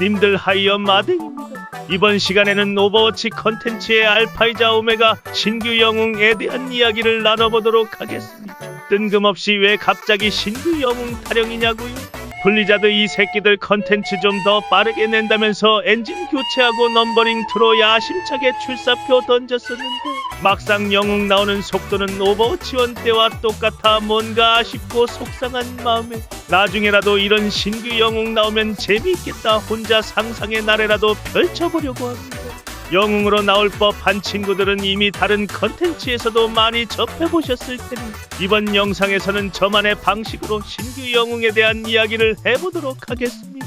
님들 하이어 마댕입니다. 이번 시간에는 오버워치 컨텐츠의 알파이자 오메가 신규 영웅에 대한 이야기를 나눠보도록 하겠습니다. 뜬금없이 왜 갑자기 신규 영웅 타령이냐고요? 블리자드 이 새끼들 컨텐츠 좀 더 빠르게 낸다면서 엔진 교체하고 넘버링 트로 야심차게 출사표 던졌었는데 막상 영웅 나오는 속도는 오버워치 원 때와 똑같아 뭔가 아쉽고 속상한 마음에 나중에라도 이런 신규 영웅 나오면 재미있겠다 혼자 상상의 나래라도 펼쳐보려고 합니다. 영웅으로 나올 법한 친구들은 이미 다른 컨텐츠에서도 많이 접해보셨을 테니 이번 영상에서는 저만의 방식으로 신규 영웅에 대한 이야기를 해보도록 하겠습니다.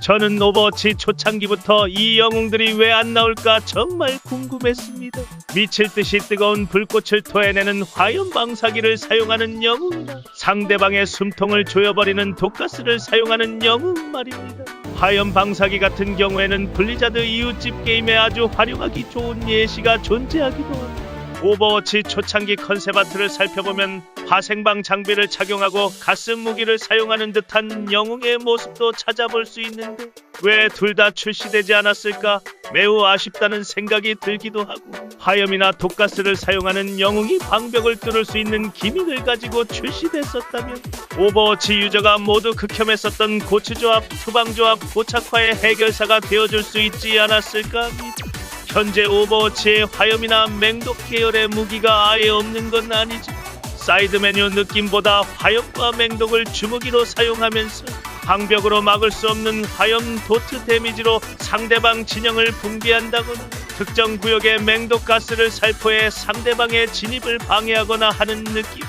저는 오버워치 초창기부터 이 영웅들이 왜 안 나올까 정말 궁금했습니다. 미칠 듯이 뜨거운 불꽃을 토해내는 화염 방사기를 사용하는 영웅이나 상대방의 숨통을 조여버리는 독가스를 사용하는 영웅 말입니다. 화염 방사기 같은 경우에는 블리자드 이웃집 게임에 아주 활용하기 좋은 예시가 존재하기도 합니다. 오버워치 초창기 컨셉 아트를 살펴보면 화생방 장비를 착용하고 가슴 무기를 사용하는 듯한 영웅의 모습도 찾아볼 수 있는데 왜 둘 다 출시되지 않았을까 매우 아쉽다는 생각이 들기도 하고 화염이나 독가스를 사용하는 영웅이 방벽을 뚫을 수 있는 기믹을 가지고 출시됐었다면 오버워치 유저가 모두 극혐했었던 고추조합, 투방조합, 고착화의 해결사가 되어줄 수 있지 않았을까 합니다. 현재 오버워치의 화염이나 맹독 계열의 무기가 아예 없는 건 아니지. 사이드 메뉴 느낌보다 화염과 맹독을 주무기로 사용하면서 방벽으로 막을 수 없는 화염 도트 데미지로 상대방 진영을 붕괴한다거나 특정 구역의 맹독 가스를 살포해 상대방의 진입을 방해하거나 하는 느낌.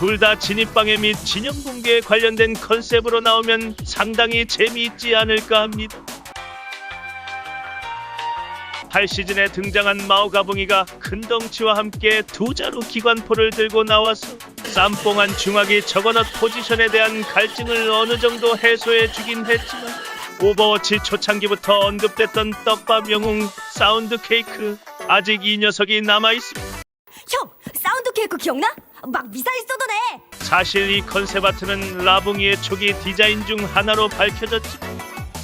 둘 다 진입 방해 및 진영 붕괴에 관련된 컨셉으로 나오면 상당히 재미있지 않을까 합니다. 8시즌에 등장한 마오가붕이가 큰 덩치와 함께 두 자루 기관포를 들고 나와서 쌈뽕한 중화기 저거넛 포지션에 대한 갈증을 어느 정도 해소해 주긴 했지만 오버워치 초창기부터 언급됐던 떡밥 영웅 사운드 케이크 아직 이 녀석이 남아있습니다. 형, 사운드 케이크 기억나? 막 미사일 쏟아내. 사실 이 컨셉 아트는 라붕이의 초기 디자인 중 하나로 밝혀졌지만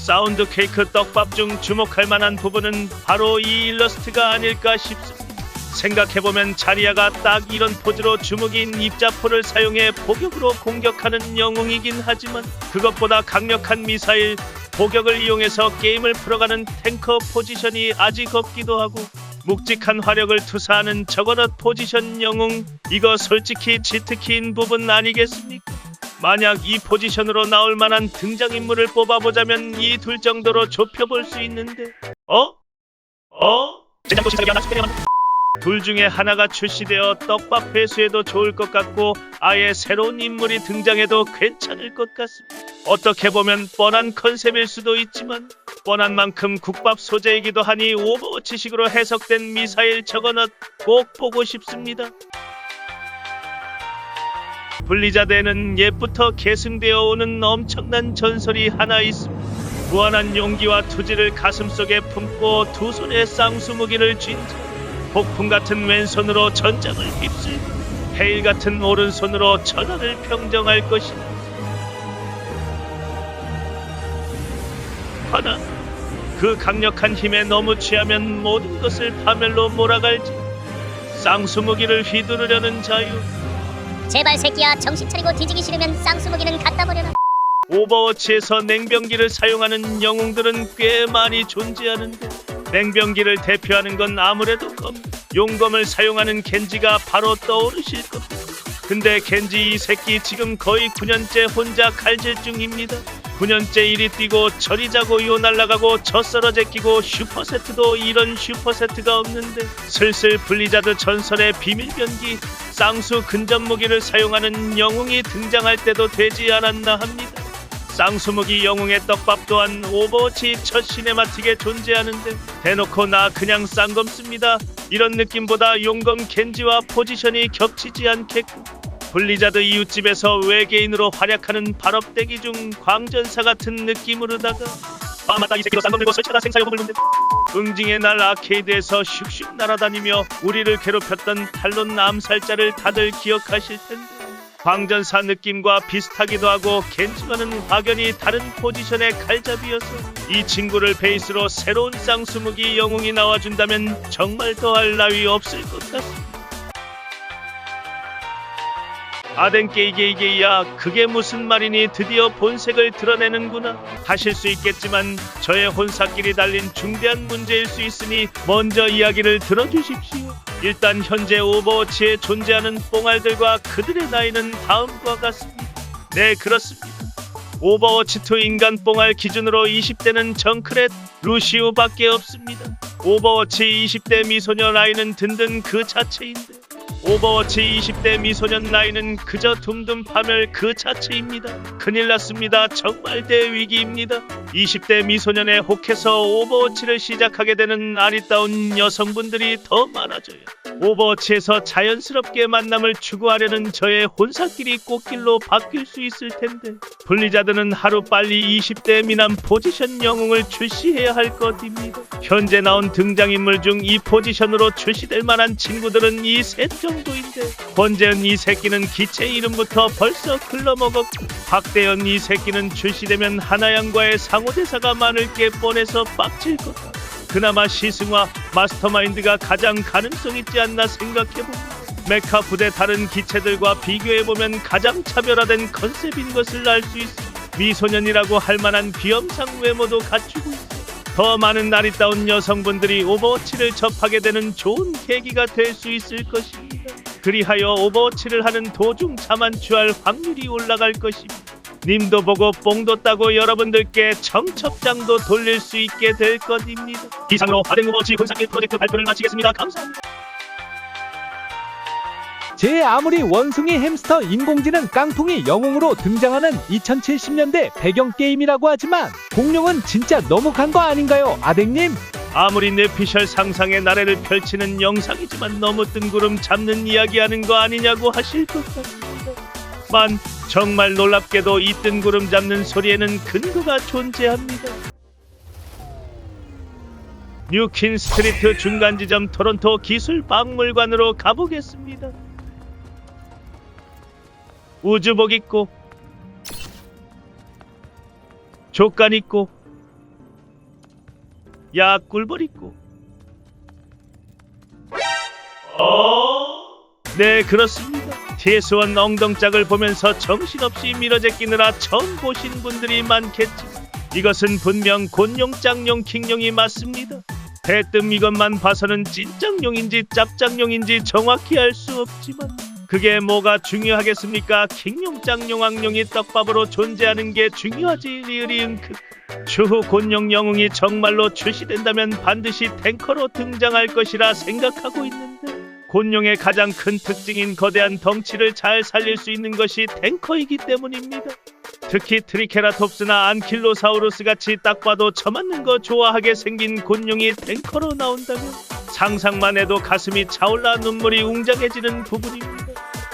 사운드 케이크 떡밥 중 주목할 만한 부분은 바로 이 일러스트가 아닐까 싶습니다. 생각해보면 자리아가 딱 이런 포즈로 주먹인 입자포를 사용해 포격으로 공격하는 영웅이긴 하지만 그것보다 강력한 미사일 포격을 이용해서 게임을 풀어가는 탱커 포지션이 아직 없기도 하고 묵직한 화력을 투사하는 저거넛 포지션 영웅 이거 솔직히 치트키인 부분 아니겠습니까? 만약 이 포지션으로 나올 만한 등장인물을 뽑아보자면 이 둘 정도로 좁혀볼 수 있는데 어? 어? 둘 중에 하나가 출시되어 떡밥 회수해도 좋을 것 같고 아예 새로운 인물이 등장해도 괜찮을 것 같습니다. 어떻게 보면 뻔한 컨셉일 수도 있지만 뻔한 만큼 국밥 소재이기도 하니 오버워치식으로 해석된 미사일 저거넛 꼭 보고 싶습니다. 블리자드에는 옛부터 계승되어 오는 엄청난 전설이 하나 있습니다. 무한한 용기와 투지를 가슴속에 품고 두 손에 쌍수무기를 쥔 자. 폭풍 같은 왼손으로 전장을 휩쓸고 해일 같은 오른손으로 천하를 평정할 것이다. 하나, 그 강력한 힘에 너무 취하면 모든 것을 파멸로 몰아갈지. 쌍수무기를 휘두르려는 자유. 제발 새끼야 정신 차리고 뒤지기 싫으면 쌍수무기는 갖다 버려라 오버워치에서 냉병기를 사용하는 영웅들은 꽤 많이 존재하는데 냉병기를 대표하는 건 아무래도 검 용검을 사용하는 겐지가 바로 떠오르실 겁니다. 근데 겐지 이 새끼 지금 거의 9년째 혼자 칼질 중입니다. 9년째 이리 뛰고 저리 자고 요 날라가고 저 썰어 제 끼고 슈퍼세트도 이런 슈퍼세트가 없는데 슬슬 블리자드 전설의 비밀변기 쌍수 근접 무기를 사용하는 영웅이 등장할 때도 되지 않았나 합니다. 쌍수무기 영웅의 떡밥 또한 오버워치 첫 시네마틱에 존재하는데 대놓고 나 그냥 쌍검 씁니다 이런 느낌보다 용검 겐지와 포지션이 겹치지 않겠고 블리자드 이웃집에서 외계인으로 활약하는 발업대기 중 광전사 같은 느낌으로다가 아 맞다 이 새끼도 쌍검 들고 설치하다 생사요금을 묻는 응징의 날 아케이드에서 슉슉 날아다니며 우리를 괴롭혔던 탈론 암살자를 다들 기억하실 텐데 광전사 느낌과 비슷하기도 하고 겐지와는 확연히 다른 포지션의 칼잡이여서 이 친구를 베이스로 새로운 쌍수무기 영웅이 나와준다면 정말 더할 나위 없을 것 같습니다. 아덴게이게이게이야 그게 무슨 말이니 드디어 본색을 드러내는구나. 하실 수 있겠지만 저의 혼사길이 달린 중대한 문제일 수 있으니 먼저 이야기를 들어주십시오. 일단 현재 오버워치에 존재하는 뽕알들과 그들의 나이는 다음과 같습니다. 네 그렇습니다. 오버워치2 인간 뽕알 기준으로 20대는 정크렛 루시우밖에 없습니다. 오버워치 20대 미소녀 나이는 든든 그 자체인데 오버워치 20대 미소년 나이는 그저 둠둠 파멸 그 자체입니다. 큰일 났습니다. 정말 대위기입니다. 20대 미소년에 혹해서 오버워치를 시작하게 되는 아리따운 여성분들이 더 많아져요. 오버워치에서 자연스럽게 만남을 추구하려는 저의 혼사길이 꽃길로 바뀔 수 있을 텐데 블리자드는 하루 빨리 20대 미남 포지션 영웅을 출시해야 할 것입니다. 현재 나온 등장인물 중 이 포지션으로 출시될 만한 친구들은 이 셋 정도인데 권재현 이 새끼는 기체 이름부터 벌써 글러먹었고 박대현 이 새끼는 출시되면 하나양과의 상호대사가 많을 게 뻔해서 빡칠 것 같아. 그나마 시승화 마스터마인드가 가장 가능성 있지 않나 생각해봅니다. 메카 부대 다른 기체들과 비교해보면 가장 차별화된 컨셉인 것을 알 수 있어. 미소년이라고 할 만한 귀염상 외모도 갖추고 있어. 더 많은 아리따운 여성분들이 오버워치를 접하게 되는 좋은 계기가 될 수 있을 것입니다. 그리하여 오버워치를 하는 도중 자만추할 확률이 올라갈 것입니다. 님도 보고 뽕도 따고 여러분들께 청첩장도 돌릴 수 있게 될 것입니다. 이상으로 아덴 오버워치 혼사길 프로젝트 발표를 마치겠습니다. 감사합니다. 제 아무리 원숭이 햄스터 인공지능 깡통이 영웅으로 등장하는 2070년대 배경 게임이라고 하지만 공룡은 진짜 너무 간 거 아닌가요, 아댕님? 아무리 뇌피셜 상상의 나래를 펼치는 영상이지만 너무 뜬구름 잡는 이야기하는 거 아니냐고 하실 것 같습니다. 만 정말 놀랍게도 이 뜬구름 잡는 소리에는 근거가 존재합니다. 뉴킨 스트리트 중간 지점 토론토 기술 박물관으로 가보겠습니다. 우주복 입고 족간 입고 야 꿀벌 있고. 네 그렇습니다. TS1 엉덩짝을 보면서 정신없이 밀어제끼느라 처음 보신 분들이 많겠지. 이것은 분명 곤룡 짱룡 킹룡이 맞습니다. 대뜸 이것만 봐서는 찐짱룡인지 짭짱룡인지 정확히 알 수 없지만 그게 뭐가 중요하겠습니까 킹룡 짱룡 악룡이 떡밥으로 존재하는 게 중요하지 리으리응크 추후 곤룡 영웅이 정말로 출시된다면 반드시 탱커로 등장할 것이라 생각하고 있는데 곤룡의 가장 큰 특징인 거대한 덩치를 잘 살릴 수 있는 것이 탱커이기 때문입니다. 특히 트리케라톱스나 안킬로사우루스 같이 딱 봐도 처맞는 거 좋아하게 생긴 곤룡이 탱커로 나온다면 상상만 해도 가슴이 차올라 눈물이 웅장해지는 부분입니다.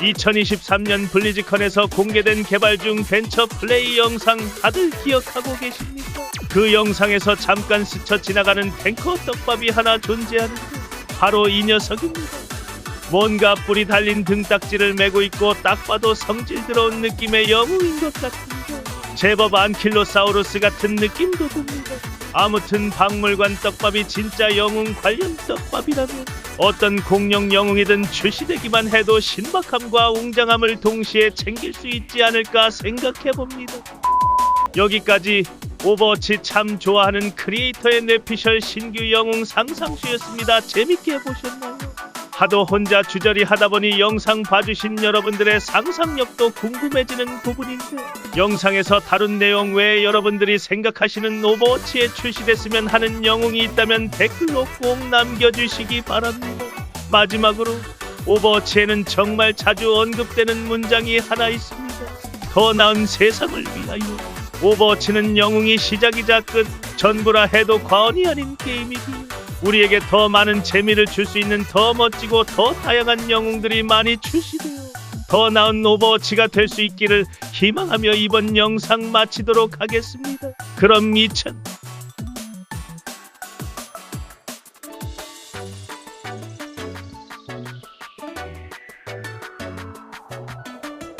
2023년 블리즈컨에서 공개된 개발 중 벤처 플레이 영상 다들 기억하고 계십니까? 그 영상에서 잠깐 스쳐 지나가는 탱커 떡밥이 하나 존재하는데 바로 이 녀석입니다. 뭔가 뿔이 달린 등딱지를 메고 있고 딱 봐도 성질 들어온 느낌의 영웅인 것 같은데 제법 안킬로사우루스 같은 느낌도 듭니다. 아무튼 박물관 떡밥이 진짜 영웅 관련 떡밥이라면 어떤 공룡 영웅이든 출시되기만 해도 신박함과 웅장함을 동시에 챙길 수 있지 않을까 생각해 봅니다. 여기까지 오버워치 참 좋아하는 크리에이터의 뇌피셜 신규 영웅 상상수였습니다. 재밌게 보셨나요? 하도 혼자 주저리 하다 보니 영상 봐주신 여러분들의 상상력도 궁금해지는 부분인데 영상에서 다룬 내용 외에 여러분들이 생각하시는 오버워치에 출시됐으면 하는 영웅이 있다면 댓글로 꼭 남겨주시기 바랍니다. 마지막으로 오버워치에는 정말 자주 언급되는 문장이 하나 있습니다. 더 나은 세상을 위하여 오버워치는 영웅이 시작이자 끝 전부라 해도 과언이 아닌 게임이기에 우리에게 더 많은 재미를 줄 수 있는 더 멋지고 더 다양한 영웅들이 많이 출시되어 더 나은 오버워치가 될 수 있기를 희망하며 이번 영상 마치도록 하겠습니다. 그럼 2000